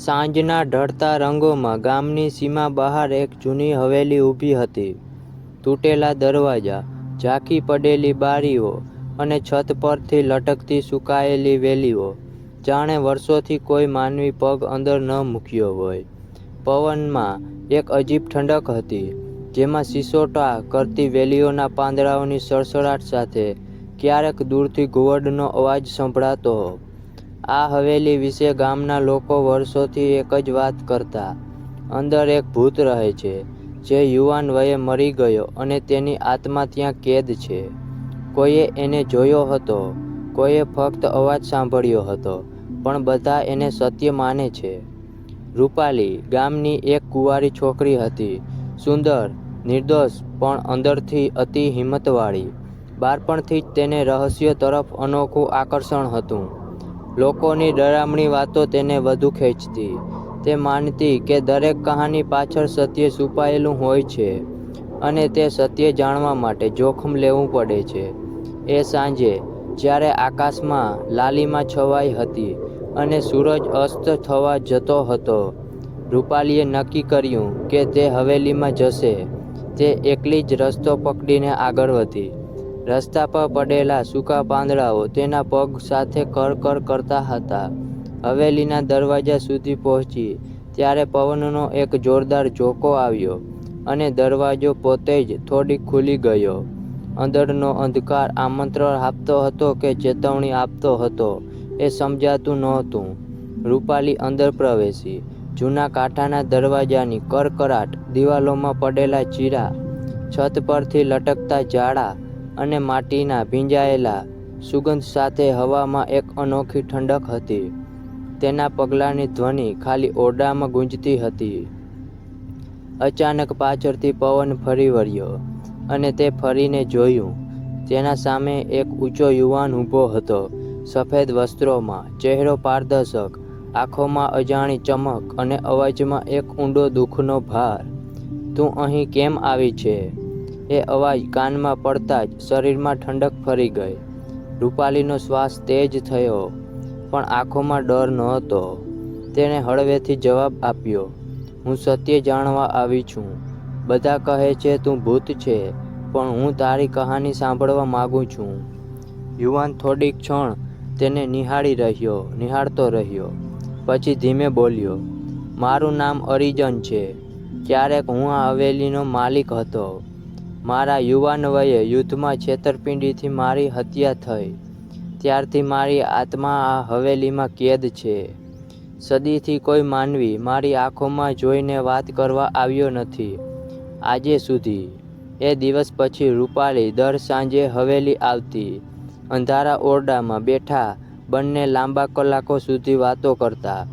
સાંજના ઢળતા રંગોમાં ગામની સીમા બહાર એક જૂની હવેલી ઊભી હતી. તૂટેલા દરવાજા, ઝાંખી પડેલી બારીઓ અને છત પરથી લટકતી સુકાયેલી વેલીઓ. જાણે વર્ષોથી કોઈ માનવી પગ અંદર ન મૂક્યો હોય. પવનમાં એક અજીબ ઠંડક હતી, જેમાં સિસોટા કરતી વેલીઓના પાંદડાઓની સડસડાટ સાથે ક્યારેક દૂરથી ઘુવડનો અવાજ સંભળાતો. આ હવેલી વિશે ગામના લોકો વર્ષોથી એક જ વાત કરતા: અંદર એક ભૂત રહે છે, જે યુવાન વયે મરી ગયો અને તેની આત્મા ત્યાં કેદ છે. કોઈએ એને જોયો હતો, કોઈએ ફક્ત અવાજ સાંભળ્યો હતો, પણ બધા એને સત્ય માને છે. રૂપાલી ગામની એક કુંવારી છોકરી હતી. સુંદર, નિર્દોષ પણ અંદરથી અતિ હિંમતવાળી. બાળપણથી જ તેને રહસ્ય તરફ અનોખું આકર્ષણ હતું. લોકોની ડરામણી વાતો તેને વધુ ખેંચતી. તે માનતી કે દરેક કહાની પાછળ સત્ય છુપાયેલું હોય છે અને તે સત્ય જાણવા માટે જોખમ લેવું પડે છે. એ સાંજે, જ્યારે આકાશમાં લાલીમાં છવાઈ હતી અને સૂરજ અસ્ત થવા જતો હતો, રૂપાલીએ નક્કી કર્યું કે તે હવેલીમાં જશે. તે એકલી જ રસ્તો પકડીને આગળ વધી. રસ્તા પર પડેલા સૂકા પાંદડાઓ તેના પગ સાથે કરકર કરતા હતા. હવેલીના દરવાજા સુધી પહોંચી ત્યારે પવનનો એક જોરદાર ઝોકો આવ્યો અને દરવાજો પોતે જ થોડી ખુલી ગયો. અંદરનો અંધકાર આમંત્રણ આપતો હતો કે ચેતવણી આપતો હતો એ સમજાતું નહોતું. રૂપાલી અંદર પ્રવેશી. જૂના કાંઠાના દરવાજાની કરકરાટ દિવાલોમાં પડેલા ચીરા, છત પરથી લટકતા જાળા અને માટીના ભીંજાયેલા સુગંધ સાથે હવામાં એક અનોખી ઠંડક હતી. તેના પગલાંની ધ્વનિ ખાલી ઓરડામાં ગુંજતી હતી. અચાનક પાછળથી પવન ફરી વળ્યો અને તે ફરીને જોયું. તેના સામે એક ઊંચો યુવાન ઊભો હતો, સફેદ વસ્ત્રોમાં, ચહેરો પારદર્શક, આંખોમાં અજાણી ચમક અને અવાજમાં એક ઊંડો દુઃખનો ભાર. "તું અહીં કેમ આવી છે?" એ અવાજ કાનમાં પડતા જ શરીરમાં ઠંડક ફરી ગઈ. રૂપાલીનો શ્વાસ તેજ થયો, પણ આંખોમાં ડર નહોતો. તેણે હળવેથી જવાબ આપ્યો, "હું સત્ય જાણવા આવી છું. બધા કહે છે તું ભૂત છે, પણ હું તારી કહાની સાંભળવા માગું છું." યુવાન થોડીક ક્ષણ તેને નિહાળી રહ્યો, નિહાળતો રહ્યો. પછી ધીમે બોલ્યો, "મારું નામ અરિજન છે. ક્યારેક હું આ હવેલીનો માલિક હતો. મારા યુવાન વયે યુદ્ધમાં છેતરપિંડીથી મારી હત્યા થઈ. ત્યારથી મારી આત્મા આ હવેલીમાં કેદ છે. સદીથી કોઈ માનવી મારી આંખોમાં જોઈને વાત કરવા આવ્યો નથી, આજે સુધી." એ દિવસ પછી રૂપાલી દર સાંજે હવેલી આવતી. અંધારા ઓરડામાં બેઠા બંને લાંબા કલાકો સુધી વાતો કરતા.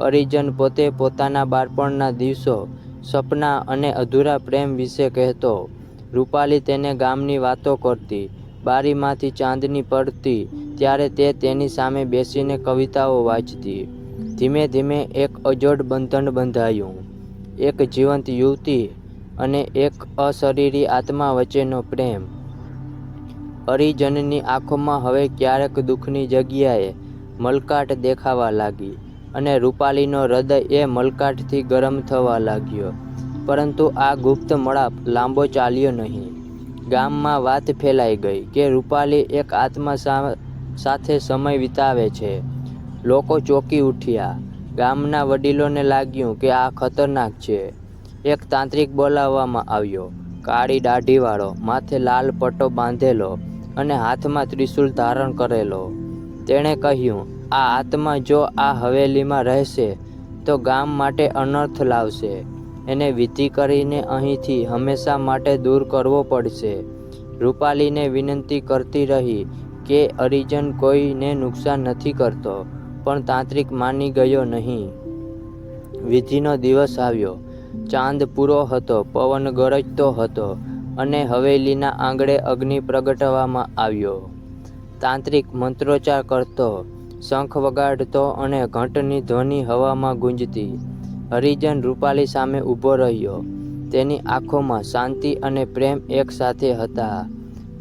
અરિજન પોતે પોતાના બાળપણના દિવસો, સપના અને અધૂરા પ્રેમ વિશે કહેતો. રૂપાલી તેને ગામની વાતો કરતી. બારીમાંથી ચાંદની પડતી, ત્યારે તે તેની સામે બેસીને કવિતાઓ વાંચતી. ધીમે ધીમે એક અજોડ બંધન બંધાયું. એક જીવંત યુવતી અને એક અશરીરી આત્મા વચ્ચેનો પ્રેમ. અરિજનની આંખોમાં હવે ક્યારેક દુઃખની જગ્યાએ મલકાટ દેખાવા લાગી અને રૂપાલીનો હૃદય એ મલકાટથી ગરમ થવા લાગ્યો. પરંતુ આ ગુપ્ત મળાપ લાંબો ચાલ્યો નહીં. ગામમાં વાત ફેલાઈ ગઈ કે રૂપાલી એક આત્મા સાથે સમય વિતાવે છે. લોકો ચોંકી ઉઠ્યા. ગામના વડીલોને લાગ્યું કે આ ખતરનાક છે. એક તાંત્રિક બોલાવવામાં આવ્યો, કાળી દાઢીવાળો, માથે લાલ પટ્ટો બાંધેલો અને હાથમાં ત્રિશૂળ ધારણ કરેલો. તેણે કહ્યું, "આ આત્મા જો આ હવેલીમાં રહેશે, તો ગામ માટે અનર્થ લાવશે. એને વિધિ કરીને અહીંથી હંમેશા માટે દૂર કરવો પડશે." રૂપાલીને વિનંતી કરતી રહી કે અરિજન કોઈને નુકસાન નથી કરતો, પણ તાંત્રિક માની ગયો નહીં. વિધિનો દિવસ આવ્યો. ચાંદ પૂરો હતો, પવન ગરજતો હતો અને હવેલીના આંગણે અગ્નિ પ્રગટવામાં આવ્યો. તાંત્રિક મંત્રોચ્ચાર કરતો, શંખ વગાડતો અને ઘંટની ધ્વનિ હવામાં ગુંજતી. અરિજન રૂપાલી સામે ઊભો રહ્યો. તેની આંખોમાં શાંતિ અને પ્રેમ એક સાથે હતા.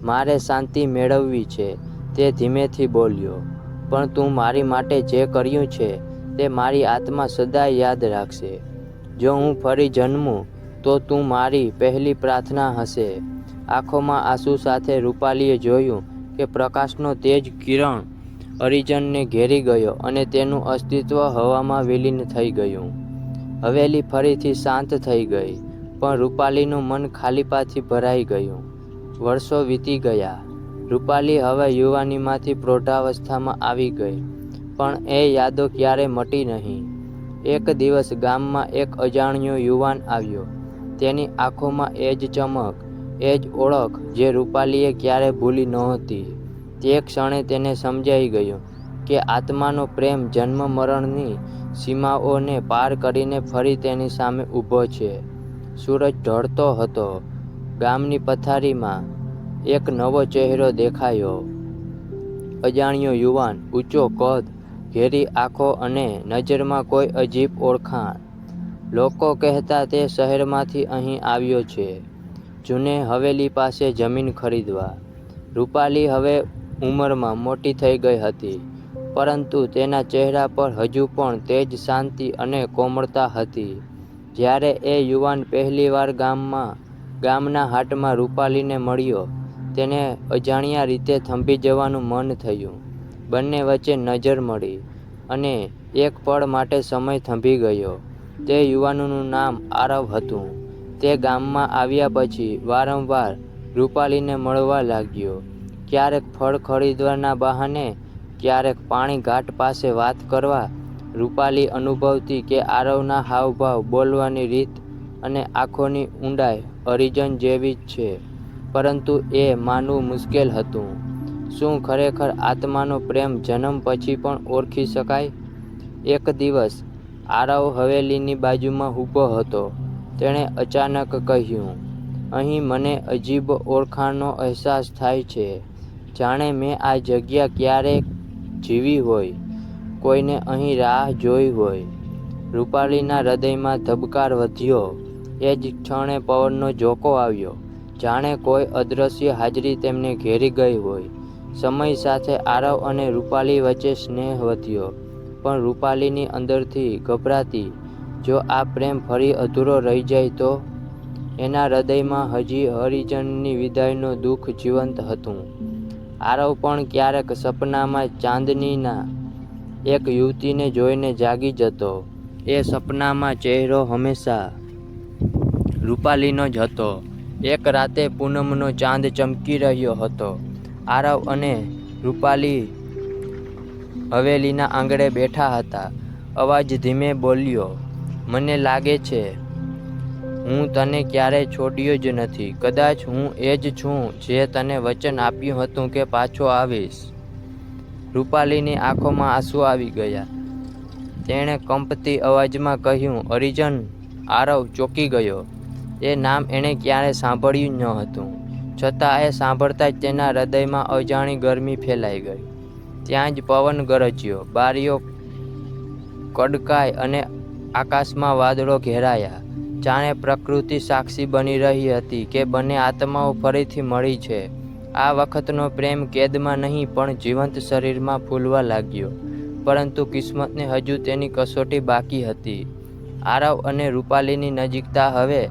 "મારે શાંતિ મેળવવી છે," તે ધીમેથી બોલ્યો. "પણ તું મારી માટે જે કર્યું છે, તે મારી આત્મા સદાય યાદ રાખશે જો હું ફરી જન્મું તો તું મારી પહેલી પ્રાર્થના હશે આંખોમાં આંસુ સાથે રૂપાલીએ જોયું કે પ્રકાશનો તેજ કિરણ હરિજનને ઘેરી ગયો અને તેનું અસ્તિત્વ હવામાં વિલીન થઈ ગયું હવેલી ફરીથી શાંત થઈ ગઈ, પણ રૂપાલીનું મન ખાલીપાથી ભરાઈ ગયું. વર્ષો વીતી ગયા. રૂપાલી હવે યુવાનીમાંથી પ્રૌઢાવસ્થામાં આવી ગઈ, પણ એ યાદો ક્યારે મટી નહીં. એક દિવસ ગામમાં એક અજાણ્યો યુવાન આવ્યો. તેની આંખોમાં એ જ ચમક, એ જ ઓળખ જે રૂપાલીએ ક્યારે ભૂલી નહોતી. તે ક્ષણે તેને સમજાઈ ગયું કે આત્માનો પ્રેમ જન્મ મરણની સીમાઓને પાર કરીને ફરી તેની સામે ઊભો છે. સૂરજ ઢળતો હતો. ગામની પથારીમાં એક નવો ચહેરો દેખાયો. અજાણ્યો યુવાન, ઊંચો કદ, ઘેરી આંખો અને નજરમાં કોઈ અજીબ ઓળખાણ. લોકો કહેતા તે શહેરમાંથી અહીં આવ્યો છે. જૂને હવેલી પાસે જમીન ખરીદવા. રૂપાલી હવે ઉંમરમાં મોટી થઈ ગઈ હતી. પરંતુ તેના ચહેરા પર હજુ પણ તેજ શાંતિ અને કોમળતા હતી. જ્યારે એ યુવાન પહેલીવાર ગામમાં, ગામના હાટમાં રૂપાલીને મળ્યો, તેને અજાણ્યા રીતે થંભી જવાનું મન થયું. બંને વચ્ચે નજર મળી અને એક પળ માટે સમય થંભી ગયો. તે યુવાનનું નામ આરવ હતું. તે ગામમાં આવ્યા પછી વારંવાર રૂપાલીને મળવા લાગ્યો. ક્યારેક ફળ ખરીદવાના બહાને ક્યારેક પાણી ઘાટ પાસે વાત કરવા રૂપાલી અનુભવતી કે આરવના હાવભાવ બોલવાની રીત અને આંખોની ઊંડાઈ હરિજન જેવી જ છે. પરંતુ એ માનવું મુશ્કેલ હતું. શું ખરેખર આત્માનો પ્રેમ જન્મ પછી પણ ઓળખી શકાય? એક દિવસ આરવ હવેલીની બાજુમાં ઊભો હતો. તેણે અચાનક કહ્યું, અહીં મને અજીબ ઓળખાણનો અહેસાસ થાય છે. જાણે મેં આ જગ્યા ક્યારેક જીવી હોય, કોઈને અહીં રાહ જોઈ હોય. રૂપાલીના હૃદયમાં ધબકાર વધ્યો. એ જ ક્ષણે પવનનો ઝોકો આવ્યો. જાણે કોઈ અદૃશ્ય હાજરી તેમને ઘેરી ગઈ હોય. સમય સાથે આરવ અને રૂપાલી વચ્ચે સ્નેહ વધ્યો. પણ રૂપાલીની અંદરથી ગભરાતી, જો આ પ્રેમ ફરી અધૂરો રહી જાય તો? એના હૃદયમાં હજી હરિજનની વિદાયનું દુઃખ જીવંત હતું. આરવ પણ ક્યારેક સપનામાં ચાંદનીના એક યુવતીને જોઈને જાગી જતો. એ સપનામાં ચહેરો હંમેશા રૂપાલીનો જ હતો. એક રાતે પૂનમનો ચાંદ ચમકી રહ્યો હતો. આરવ અને રૂપાલી હવેલીના આંગણે બેઠા હતા. અવાજ ધીમે બોલ્યો, મને લાગે છે હું તને ક્યારેય છોડ્યો જ નથી. કદાચ હું એ જ છું જે તને વચન આપ્યું હતું કે પાછો આવીશ. રૂપાલીની આંખોમાં આંસુ આવી ગયા. તેણે કંપતી અવાજમાં કહ્યું હરિજન આરવ ચોંકી ગયો. એ નામ એણે ક્યારે સાંભળ્યું ન હતું. છતાં એ સાંભળતા જ તેના હૃદયમાં અજાણી ગરમી ફેલાઈ ગઈ. ત્યાં જ પવન ગરજ્યો. બારીઓ કડકાઈ અને આકાશમાં વાદળો ઘેરાયા. જાણે પ્રકૃતિ સાક્ષી બની રહી હતી કે બંને આત્માઓ ફરીથી મળી છે. આ વખતનો પ્રેમ કેદમાં નહીં, પણ જીવંત શરીરમાં ફૂલવા લાગ્યો. પરંતુ કિસ્મતને હજુ તેની કસોટી બાકી હતી. આરવ અને રૂપાલીની નજીકતા હવે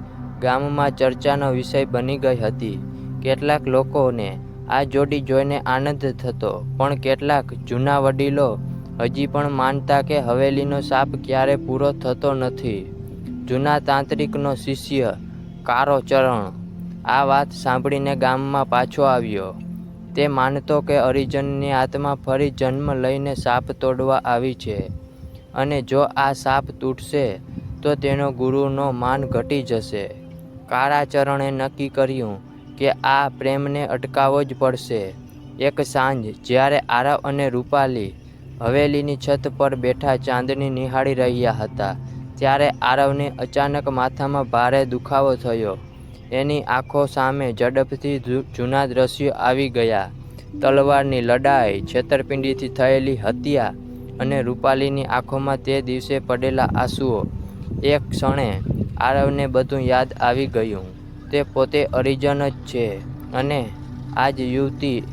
ગામમાં ચર્ચાનો વિષય બની ગઈ હતી. કેટલાક લોકોને આ જોડી જોઈને આનંદ થતો, પણ કેટલાક જૂના વડીલો હજી પણ માનતા કે હવેલીનો સાપ ક્યારે પૂરો થતો નથી. જૂના તાંત્રિકનો શિષ્ય કારો ચરણ આ વાત સાંભળીને ગામમાં પાછો આવ્યો. તે માનતો કે હરિજનની આત્મા ફરી જન્મ લઈને સાપ તોડવા આવી છે અને જો આ સાપ તૂટશે, તો તેનો ગુરુનો માન ઘટી જશે. કારાચરણે નક્કી કર્યું કે આ પ્રેમને અટકાવવો જ પડશે. એક સાંજ, જ્યારે આરવ અને રૂપાલી હવેલીની છત પર બેઠા ચાંદની નિહાળી રહ્યા હતા ત્યારે આરવને અચાનક માથામાં ભારે દુખાવો થયો, એની આંખો સામે ઝડપથી જૂના દ્રશ્યો આવી ગયા. તલવારની લડાઈ, છેતરપિંડીથી થયેલી હત્યા અને રૂપાલીની આંખોમાં તે દિવસે પડેલા આંસુઓ. એક ક્ષણે આરવને બધું યાદ આવી ગયું. તે પોતે અરિજન જ છે અને આ જ યુવતી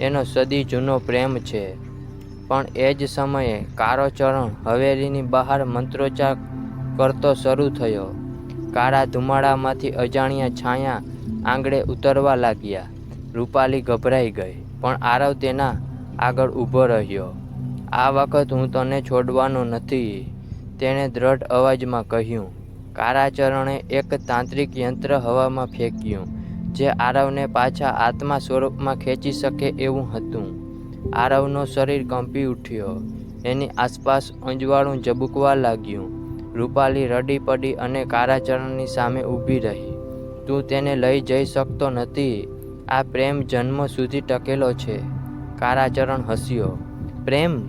એનો સદી જૂનો પ્રેમ છે. પણ એ જ સમયે કારોચરણ હવેલીની બહાર મંત્રોચ્ચાર કરતો શરૂ થયો. કાળા ધુમાડામાંથી અજાણ્યા છાયા આંગળે ઉતરવા લાગ્યા. રૂપાલી ગભરાઈ ગઈ, પણ આરવ તેના આગળ ઊભો રહ્યો. આ વખત હું તને છોડવાનો નથી, તેણે દ્રઢ અવાજમાં કહ્યું. કારાચરણે એક તાંત્રિક યંત્ર હવામાં ફેંક્યું, જે આરવને પાછા આત્મા સ્વરૂપમાં ખેંચી શકે એવું હતું. આરવનો શરીર કંપી ઉઠ્યો. એની આસપાસ અંજવાળું ઝબૂકવા લાગ્યું. રૂપાલી રડી પડી અને કારાચરણની સામે ઊભી રહી. તું તેને લઈ જઈ શકતો નથી. આ પ્રેમ જન્મ સુધી ટકેલો છે. કારાચરણ હસ્યો. પ્રેમ?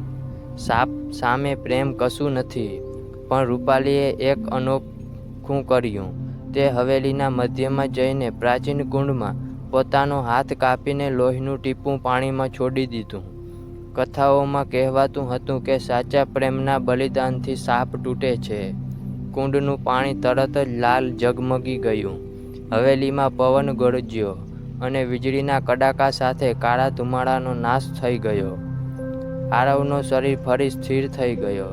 સાપ સામે પ્રેમ કશું નથી. પણ રૂપાલીએ એક અનોખું કર્યું. તે હવેલીના મધ્યમાં જઈને પ્રાચીન કુંડમાં પોતાનો હાથ કાપીને લોહીનું ટીપું પાણીમાં છોડી દીધું. કથાઓમાં કહેવાતું હતું કે સાચા પ્રેમના બલિદાનથી સાપ તૂટે છે. કુંડનું પાણી તરત જ લાલ ઝગમગી ગયું. હવેલીમાં પવન ગરજ્યો અને વીજળીના કડાકા સાથે કાળા ધુમાડાનો નાશ થઈ ગયો. આરવનો શરીર ફરી સ્થિર થઈ ગયો.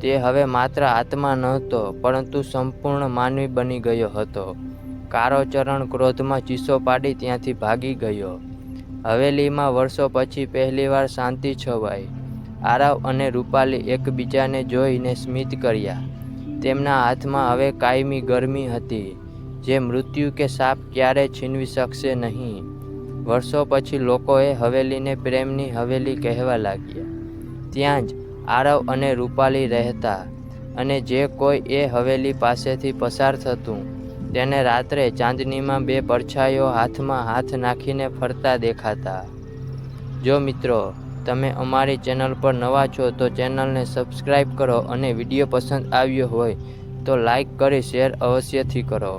તે હવે માત્ર આત્મા નહોતો, પરંતુ સંપૂર્ણ માનવી બની ગયો હતો. કારો ચરણ ક્રોધમાં ચીસો પાડી ત્યાંથી ભાગી ગયો. હવેલીમાં વર્ષો પછી પહેલીવાર શાંતિ છવાઈ. આરવ અને રૂપાલી એકબીજાને જોઈને સ્મિત કર્યા. તેમના હાથમાં હવે કાયમી ગરમી હતી. જે મૃત્યુ કે સાપ ક્યારે છીનવી શકશે નહીં. વર્ષો પછી લોકોએ હવેલીને પ્રેમની હવેલી કહેવા લાગ્યા. ત્યાં જ આરવ અને રૂપાલી રહેતા અને જે કોઈ એ હવેલી પાસેથી પસાર થતું. તેને રાત્રે ચાંદનીમાં બે પડછાયો હાથમાં હાથ નાખીને ફરતા દેખાતા. જો મિત્રો, તમે અમારી ચેનલ પર નવા છો, તો ચેનલને સબસ્ક્રાઈબ કરો અને વીડિયો પસંદ આવ્યો હોય, તો લાઈક કરી શેર અવશ્યથી કરો.